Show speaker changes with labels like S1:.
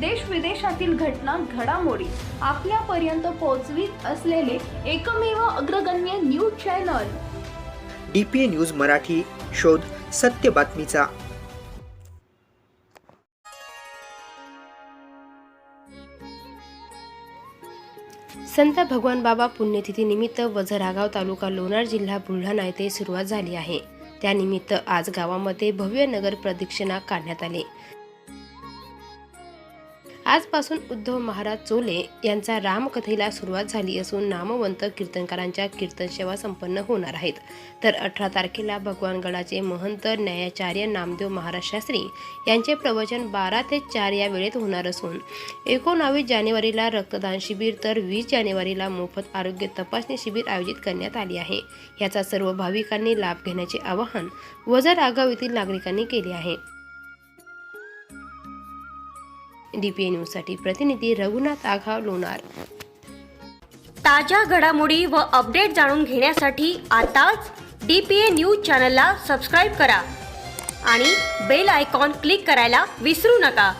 S1: देश विदेशातील घटना घडामोडी आपल्यापर्यंत पोहोचवीत असलेले एकमेव अग्रगण्य news channel.
S2: D P A news Marathi शोध सत्य बातमीचा.
S3: संत भगवान बाबा पुण्यतिथी निमित्त वझरागाव तालुका लोणार जिल्हा बुलढाणा येथे सुरुवात झाली आहे. त्यानिमित्त आज गावामध्ये भव्य नगर प्रदक्षिणा काढण्यात आली. आजपासून उद्धव महाराज चोले यांचा रामकथेला सुरुवात झाली असून नामवंत कीर्तनकारांच्या कीर्तन सेवा संपन्न होणार आहेत. तर अठरा तारखेला भगवान गडाचे महंत न्यायाचार्य नामदेव महाराज शास्त्री यांचे प्रवचन बारा ते चार या वेळेत होणार असून एकोणावीस जानेवारीला रक्तदान शिबिर तर वीस जानेवारीला मोफत आरोग्य तपासणी शिबिर आयोजित करण्यात आले आहे. याचा सर्व भाविकांनी लाभ घेण्याचे आवाहन वजर आगाव येथील नागरिकांनी केले आहे. डीपीए न्यूजसाठी प्रतिनिधी रघुनाथ आघाव लोणार.
S4: ताज्या घडामोडी व अपडेट जाणून घेण्यासाठी आताच डी पी ए न्यूज चॅनलला सबस्क्राईब करा आणि बेल आयकॉन क्लिक करायला विसरू नका.